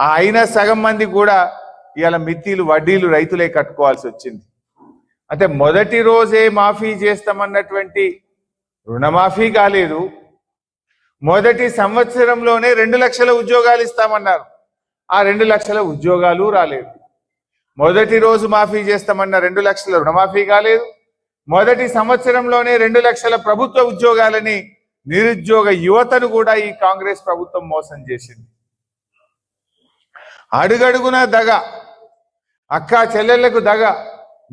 ఆ అయిన సగం మంది కూడా ఇవాళ మిత్తిలు వడ్డీలు రైతులే కట్టుకోవాల్సి వచ్చింది. అంటే మొదటి రోజే మాఫీ చేస్తామన్నటువంటి రుణమాఫీ కాలేదు. మొదటి సంవత్సరంలోనే రెండు లక్షల ఉద్యోగాలు ఇస్తామన్నారు. ఆ రెండు లక్షల ఉద్యోగాలు రాలేదు. మొదటి రోజు మాఫీ చేస్తామన్న రెండు లక్షల రుణమాఫీ కాలేదు. మొదటి సంవత్సరంలోనే రెండు లక్షల ప్రభుత్వ ఉద్యోగాలని నిరుద్యోగ యువతను కూడా ఈ కాంగ్రెస్ ప్రభుత్వం మోసం చేసింది. అడుగడుగున దగ అక్క చెల్లెళ్ళకు దగ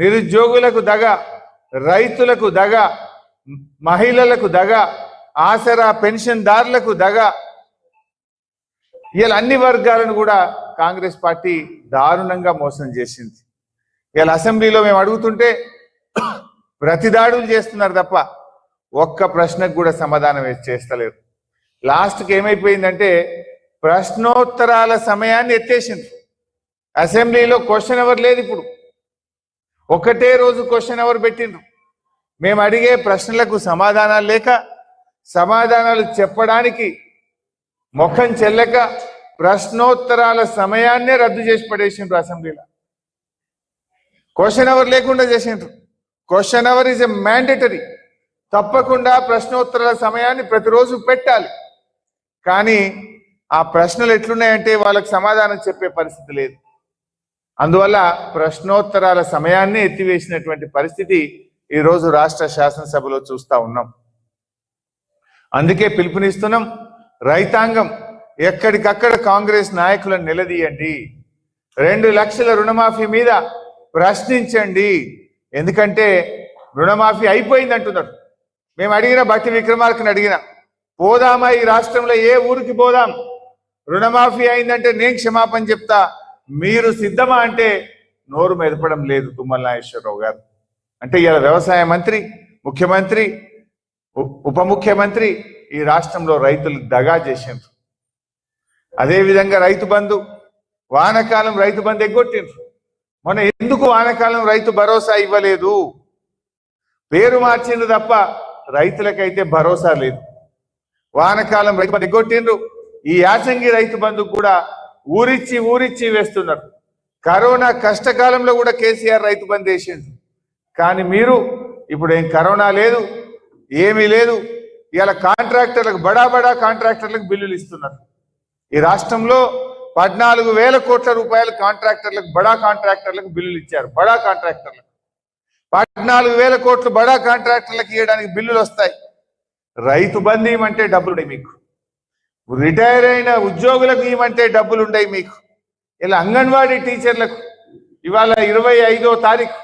నిరుద్యోగులకు దగ రైతులకు దగ మహిళలకు దగ ఆసరా పెన్షన్దారులకు దగ. ఇలా అన్ని వర్గాలను కూడా కాంగ్రెస్ పార్టీ దారుణంగా మోసం చేసింది. ఇలా అసెంబ్లీలో మేము అడుగుతుంటే ప్రతిదాడులు చేస్తున్నారు తప్ప ఒక్క ప్రశ్నకు కూడా సమాధానం చేస్తలేరు. లాస్ట్కి ఏమైపోయిందంటే ప్రశ్నోత్తరాల సమయాన్ని ఎత్తేసింది అసెంబ్లీలో క్వశ్చన్ అవర్ లేదు ఇప్పుడు. ఒకటే రోజు క్వశ్చన్ అవర్ పెట్టిండ్రు? మేము అడిగే ప్రశ్నలకు సమాధానాలు లేక సమాధానాలు చెప్పడానికి ముఖం చెల్లక ప్రశ్నోత్తరాల సమయాన్నే రద్దు చేసి పడేసిండ్రు అసెంబ్లీలో. క్వశ్చన్ అవర్ లేకుండా చేసిండ్రు. Question hour is a mandatory. తప్పకుండా ప్రశ్నోత్తరాల సమయాన్ని ప్రతిరోజు పెట్టాలి. కానీ ఆ ప్రశ్నలు ఎట్లున్నాయంటే వాళ్ళకి సమాధానం చెప్పే పరిస్థితి లేదు. అందువల్ల ప్రశ్నోత్తరాల సమయాన్ని ఎత్తివేసినటువంటి పరిస్థితి ఈరోజు రాష్ట్ర శాసనసభలో చూస్తా ఉన్నాం. అందుకే పిలుపునిస్తున్నాం రైతాంగం ఎక్కడికక్కడ కాంగ్రెస్ నాయకులను నిలదీయండి. రెండు లక్షల రుణమాఫీ మీద ప్రశ్నించండి. ఎందుకంటే రుణమాఫీ అయిపోయింది అంటున్నారు మేము అడిగిన బట్టి విక్రమార్కని అడిగిన పోదామా ఈ రాష్ట్రంలో? ఏ ఊరికి పోదాం? రుణమాఫీ అయిందంటే నేను క్షమాపణ చెప్తా. మీరు సిద్ధమా అంటే నోరు మెదపడం లేదు తుమ్మల నాగేశ్వరరావు గారు. అంటే ఇలా వ్యవసాయ మంత్రి ముఖ్యమంత్రి ఉప ముఖ్యమంత్రి ఈ రాష్ట్రంలో రైతులు దగా చేసిండ్రు. అదేవిధంగా రైతు బంధు వానకాలం రైతు బంధు ఎగ్గొట్టిండ్రు. మొన్న ఎందుకు వానకాలం రైతు భరోసా ఇవ్వలేదు? పేరు మార్చిండ్రు తప్ప రైతులకైతే భరోసా లేదు. వానకాలం రైతు బంధు ఎగ్గొట్టిండ్రు. ఈ యాసంగి రైతు బంధు కూడా ఊరిచ్చి ఊరిచ్చి వేస్తున్నారు. కరోనా కష్టకాలంలో కూడా కేసీఆర్ రైతు బంధు వేసిండ్రు కానీ మీరు ఇప్పుడు ఏం కరోనా లేదు ఏమీ లేదు ఇలా కాంట్రాక్టర్లకు బడా బడా కాంట్రాక్టర్లకు బిల్లులు ఇస్తున్నారు. ఈ రాష్ట్రంలో పద్నాలుగు వేల కోట్ల రూపాయలు కాంట్రాక్టర్లకు బడా కాంట్రాక్టర్లకు బిల్లులు ఇచ్చారు. బడా కాంట్రాక్టర్లకు. పద్నాలుగు వేల కోట్లు బడా కాంట్రాక్టర్లకు ఇవ్వడానికి బిల్లులు వస్తాయి. రైతు బంధు ఇవ్వమంటే డబ్బులు మీకు. రిటైర్ అయిన ఉద్యోగులకు ఇవ్వమంటే డబ్బులు ఉన్నాయి మీకు. ఇలా అంగన్వాడీ టీచర్లకు ఇవాళ ఇరవై ఐదో తారీఖు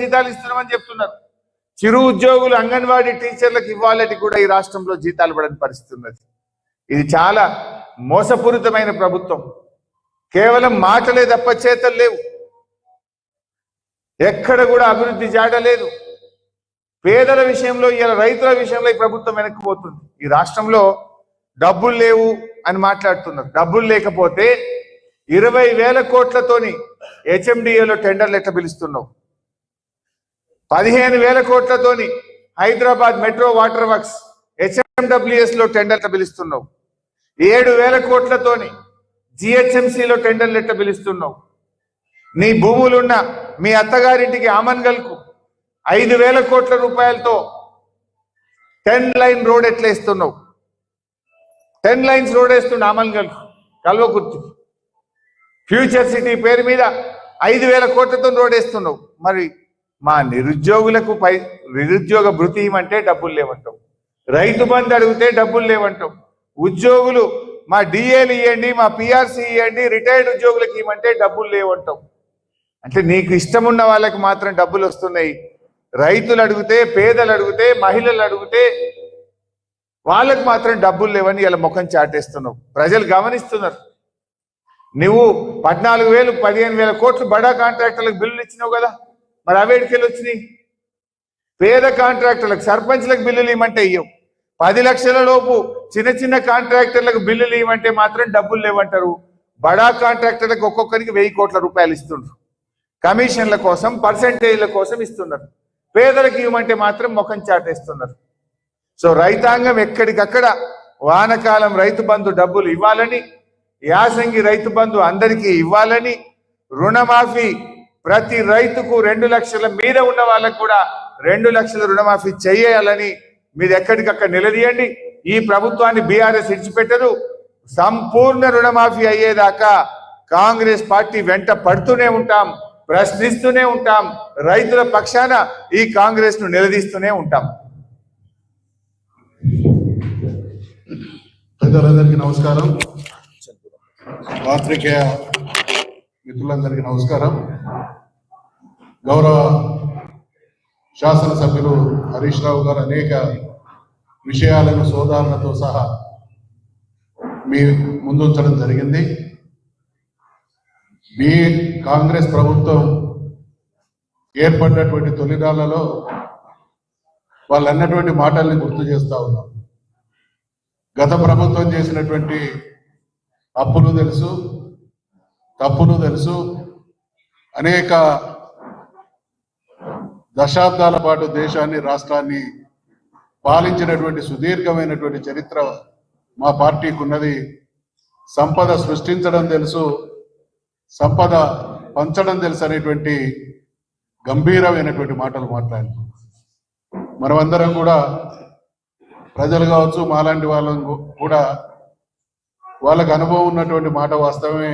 జీతాలు ఇస్తున్నామని చెప్తున్నారు. చిరు ఉద్యోగులు అంగన్వాడీ టీచర్లకు ఇవ్వాలని కూడా ఈ రాష్ట్రంలో జీతాలు పడని పరిస్థితి ఉన్నది. ఇది చాలా మోసపూరితమైన ప్రభుత్వం. కేవలం మాటలే తప్ప చేతలు లేవు. ఎక్కడ కూడా అభివృద్ధి జాడలేదు పేదల విషయంలో ఇలా రైతుల విషయంలో ఈ ప్రభుత్వం వెనక్కిపోతుంది ఈ రాష్ట్రంలో డబ్బులు లేవు అని మాట్లాడుతున్నారు. డబ్బులు లేకపోతే ఇరవై వేల కోట్లతోని హెచ్ఎండిఏలో టెండర్లు ఎట్లా పిలుస్తున్నావు? పదిహేను వేల కోట్లతోని హైదరాబాద్ మెట్రో వాటర్ వర్క్స్ హెచ్ఎండబ్ల్యూఎస్లో టెండర్లు పిలుస్తున్నావు? ఏడు వేల కోట్లతోని జిహెచ్ఎంసీలో టెండర్లు ఎట్లా పిలుస్తున్నావు? నీ భూములున్న మీ అత్తగారింటికి ఆమన్గల్కు ఐదు వేల కోట్ల రూపాయలతో టెన్ లైన్ రోడ్ ఎట్లా ఇస్తున్నావు? టెన్ లైన్స్ రోడ్ వేస్తుండే ఆమన్గల్కు కల్వకుర్తి. ఫ్యూచర్ సిటీ పేరు మీద ఐదు వేల కోట్లతో రోడ్ వేస్తున్నావు. మరి మా నిరుద్యోగులకు పై నిరుద్యోగ భృతి ఇవ్వమంటే డబ్బులు లేవంటాం రైతు బంధు అడిగితే డబ్బులు లేవంటాం ఉద్యోగులు మా డిఏలు ఇవ్వండి మా పిఆర్సీ ఇవ్వండి రిటైర్డ్ ఉద్యోగులకు ఇవ్వమంటే డబ్బులు లేవంటాం అంటే నీకు ఇష్టం ఉన్న వాళ్ళకి మాత్రం డబ్బులు వస్తున్నాయి. రైతులు అడిగితే పేదలు అడిగితే మహిళలు అడిగితే వాళ్ళకి మాత్రం డబ్బులు లేవని ఇలా ముఖం చాటేస్తున్నావు. ప్రజలు గమనిస్తున్నారు. నువ్వు పద్నాలుగు వేలు పదిహేను వేల కోట్లు బడా కాంట్రాక్టర్లకు బిల్లులు ఇచ్చినావు కదా? మరి అవేడికెళ్ళి వచ్చినాయి? పేద కాంట్రాక్టర్లకు సర్పంచ్లకు బిల్లులు ఇవ్వమంటే ఇవ్వవు పది లక్షల లోపు చిన్న చిన్న కాంట్రాక్టర్లకు బిల్లులు ఇవ్వమంటే మాత్రం డబ్బులు లేవంటారు. బడా కాంట్రాక్టర్లకు ఒక్కొక్కరికి వెయ్యి కోట్ల రూపాయలు ఇస్తుండ్రు. కమిషన్ల కోసం పర్సంటేజ్ల కోసం ఇస్తున్నారు. పేదలకు ఇవ్వమంటే మాత్రం ముఖం చాటేస్తున్నారు. సో రైతాంగం ఎక్కడికక్కడ వానకాలం రైతు బంధు డబ్బులు ఇవ్వాలని యాసంగి రైతు బంధు అందరికీ ఇవ్వాలని రుణమాఫీ ప్రతి రైతుకు రెండు లక్షల మీద ఉన్న వాళ్ళకు కూడా రెండు లక్షల రుణమాఫీ చేయాలని మీరు ఎక్కడికక్కడ నిలదీయండి. ఈ ప్రభుత్వాన్ని బీఆర్ఎస్ ఇచ్చిపెట్టరు సంపూర్ణ రుణమాఫీ అయ్యేదాకా కాంగ్రెస్ పార్టీ వెంట పడుతూనే ఉంటాం ప్రశ్నిస్తూనే ఉంటాం రైతుల పక్షాన ఈ కాంగ్రెస్ను నిలదీస్తూనే ఉంటాం. పెద్దలందరికీ నమస్కారం. పాత్రికేయ మిత్రులందరికీ నమస్కారం. గౌరవ శాసనసభ్యులు హరీష్ రావు గారు అనేక విషయాలను సోదారణతో సహా మీ ముందుంచడం జరిగింది. మీ కాంగ్రెస్ ప్రభుత్వం ఏర్పడినటువంటి తొలినాళ్ళలో వాళ్ళు అన్నటువంటి మాటల్ని గుర్తు చేస్తా ఉన్నాం. గత ప్రభుత్వం చేసినటువంటి అప్పులు తెలుసు తప్పులు తెలుసు అనేక దశాబ్దాల పాటు దేశాన్ని రాష్ట్రాన్ని పాలించినటువంటి సుదీర్ఘమైనటువంటి చరిత్ర మా పార్టీకి ఉన్నది సంపద సృష్టించడం తెలుసు సంపద పంచడం తెలుసు అనేటువంటి గంభీరమైనటువంటి మాటలు మాట్లాడుతున్నాం. మనమందరం కూడా ప్రజలు కావచ్చు మాలాంటి వాళ్ళం కూడా వాళ్ళకు అనుభవం ఉన్నటువంటి మాట వాస్తవమే.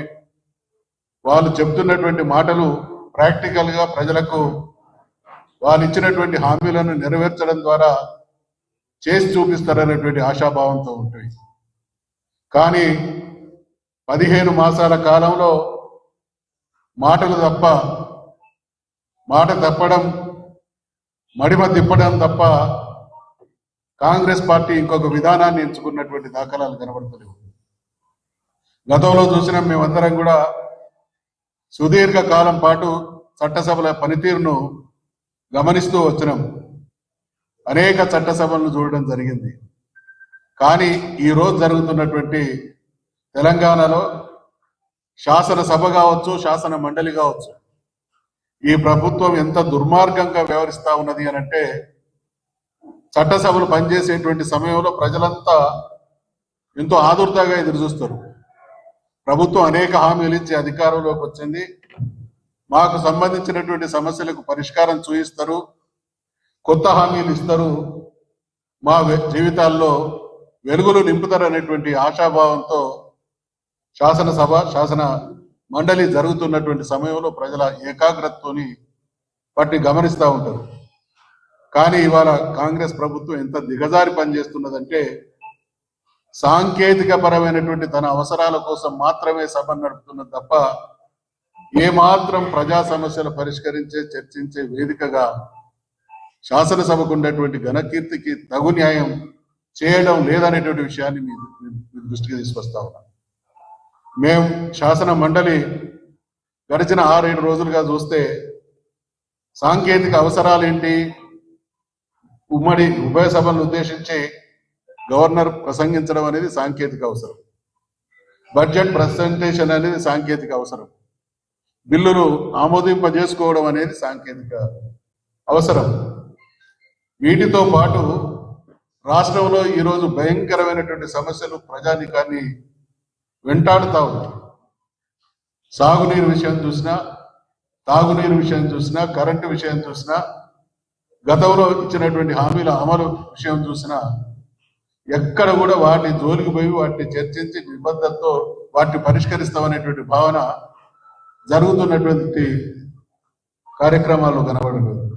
వాళ్ళు చెప్తున్నటువంటి మాటలు ప్రాక్టికల్గా ప్రజలకు వాళ్ళు ఇచ్చినటువంటి హామీలను నెరవేర్చడం ద్వారా చేసి చూపిస్తారనేటువంటి ఆశాభావంతో ఉంటుంది కానీ పదిహేను మాసాల కాలంలో మాటలు తప్ప మాట తప్పడం మడిమ తిప్పడం తప్ప కాంగ్రెస్ పార్టీ ఇంకొక విధానాన్ని ఎంచుకున్నటువంటి దాఖలాలు కనబడతలేవు. గతంలో చూసిన మేమందరం కూడా సుదీర్ఘ కాలం పాటు చట్టసభల పనితీరును గమనిస్తూ వచ్చినాం. అనేక చట్టసభలను చూడడం జరిగింది. కానీ ఈ రోజు జరుగుతున్నటువంటి తెలంగాణలో శాసనసభ కావచ్చు శాసన మండలి కావచ్చు ఈ ప్రభుత్వం ఎంత దుర్మార్గంగా వ్యవహరిస్తా ఉన్నది అని అంటే చట్టసభలు పనిచేసేటువంటి సమయంలో ప్రజలంతా ఎంతో ఆదుర్తగా ఎదురు చూస్తారు. ప్రభుత్వం అనేక హామీలు ఇచ్చి అధికారంలోకి వచ్చింది. మాకు సంబంధించినటువంటి సమస్యలకు పరిష్కారం చూయిస్తారు. కొత్త హామీలు ఇస్తారు. మా జీవితాల్లో వెలుగులు నింపుతారు అనేటువంటి ఆశాభావంతో శాసనసభ శాసన మండలి జరుగుతున్నటువంటి సమయంలో ప్రజల ఏకాగ్రతతోని వాటిని గమనిస్తూ ఉంటారు. కానీ ఇవాళ కాంగ్రెస్ ప్రభుత్వం ఎంత దిగజారి పనిచేస్తున్నదంటే సాంకేతిక పరమైనటువంటి తన అవసరాల కోసం మాత్రమే సభ నడుపుతున్నది తప్ప ఏమాత్రం ప్రజా సమస్యలు పరిష్కరించే చర్చించే వేదికగా శాసనసభకు ఉండేటువంటి ఘనకీర్తికి తగు న్యాయం చేయడం లేదనేటువంటి విషయాన్ని మీ మీ దృష్టికి తీసుకొస్తా ఉన్నాం. మేము శాసన మండలి గడిచిన ఆరేడు రోజులుగా చూస్తే సాంకేతిక అవసరాలు ఏంటి ఉమ్మడి ఉభయ సభలను ఉద్దేశించి గవర్నర్ ప్రసంగించడం అనేది సాంకేతిక అవసరం. బడ్జెట్ ప్రజెంటేషన్ అనేది సాంకేతిక అవసరం. బిల్లును ఆమోదింపజేసుకోవడం అనేది సాంకేతిక అవసరం. వీటితో పాటు రాష్ట్రంలో ఈరోజు భయంకరమైనటువంటి సమస్యలు ప్రజానికాన్ని వెంటాడుతా ఉన్నాయి. సాగునీరు విషయం చూసినా తాగునీరు విషయం చూసినా కరెంటు విషయం చూసినా గతంలో ఇచ్చినటువంటి హామీల అమలు విషయం చూసినా ఎక్కడ కూడా వాటిని జోలికి పోయి వాటిని చర్చించి నిబద్ధతతో వాటిని పరిష్కరిస్తామనేటువంటి భావన జరుగుతున్నటువంటి కార్యక్రమాలు కనబడలేదు.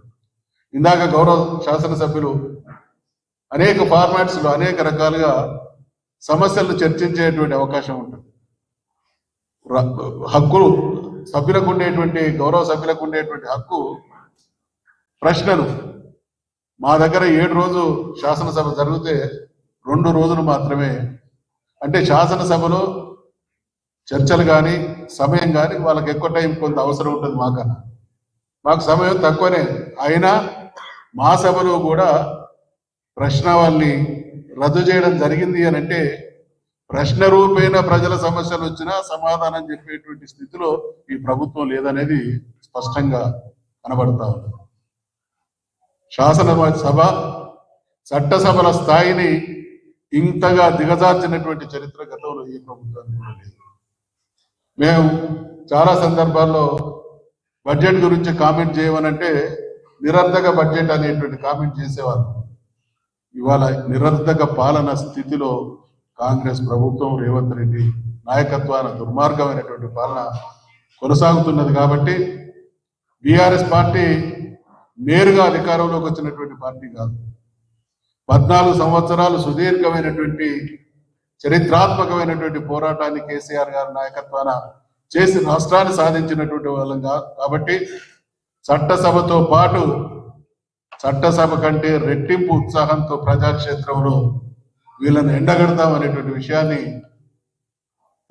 ఇందాక గౌరవ శాసనసభ్యులు అనేక ఫార్మాట్స్లో అనేక రకాలుగా సమస్యలను చర్చించేటువంటి అవకాశం ఉంటుంది. ర- హక్కులు సభ్యులకు ఉండేటువంటి గౌరవ సభ్యులకు ఉండేటువంటి హక్కు ప్రశ్నలు మా దగ్గర ఏడు రోజు శాసనసభ జరిగితే రెండు రోజులు మాత్రమే. అంటే శాసనసభలో చర్చలు కానీ సమయం కానీ వాళ్ళకి ఎక్కువ టైం కొంత అవసరం ఉంటుంది మాకన్నా మాకు సమయం తక్కువనే. అయినా మా సభలో కూడా ప్రశ్నావళిని రద్దు చేయడం జరిగింది అని అంటే ప్రశ్న రూపేణ ప్రజల సమస్యలు వచ్చినా సమాధానం చెప్పేటువంటి స్థితిలో ఈ ప్రభుత్వం లేదనేది స్పష్టంగా కనబడతా ఉంది. శాసన సభ చట్టసభల స్థాయిని ఇంతగా దిగజార్చినటువంటి చరిత్ర గతంలో ఈ ప్రభుత్వానికి కూడా లేదు. మేము చాలా సందర్భాల్లో బడ్జెట్ గురించి కామెంట్ చేయమనంటే నిరర్ధక బడ్జెట్ అనేటువంటి కామెంట్ చేసేవారు. ఇవాళ నిరర్ధక పాలన స్థితిలో కాంగ్రెస్ ప్రభుత్వం రేవంత్ రెడ్డి నాయకత్వాన దుర్మార్గమైనటువంటి పాలన కొనసాగుతున్నది కాబట్టి బీఆర్ఎస్ పార్టీ నేరుగా అధికారంలోకి వచ్చినటువంటి పార్టీ కాదు. పద్నాలుగు సంవత్సరాలు సుదీర్ఘమైనటువంటి చరిత్రాత్మకమైనటువంటి పోరాటాన్ని కేసీఆర్ గారి నాయకత్వాన చేసి రాష్ట్రాన్ని సాధించినటువంటి వాళ్ళం కాదు కాబట్టి చట్టసభతో పాటు చట్టసభ కంటే రెట్టింపు ఉత్సాహంతో ప్రజాక్షేత్రంలో వీళ్ళని ఎండగడతాం అనేటువంటి విషయాన్ని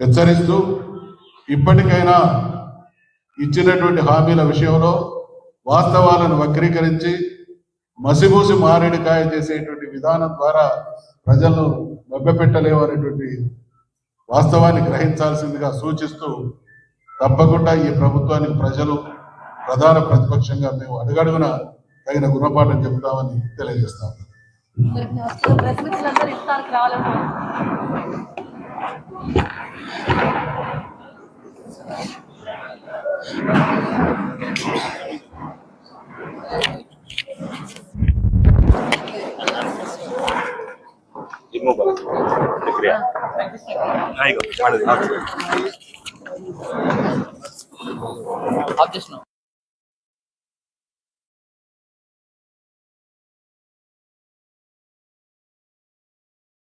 హెచ్చరిస్తూ ఇప్పటికైనా ఇచ్చినటువంటి హామీల విషయంలో వాస్తవాలను వక్రీకరించి మసిబూసి మారేడుకాయ చేసేటువంటి విధానం ద్వారా ప్రజలను మభ్యపెట్టలేవు అనేటువంటి వాస్తవాన్ని గ్రహించాల్సిందిగా సూచిస్తూ తప్పకుండా ఈ ప్రభుత్వానికి ప్రజలు ప్రధాన ప్రతిపక్షంగా మేము అడుగడుగున తగిన గుణపాఠం చెబుతామని తెలియజేస్తాం Thank you. 这个家里得个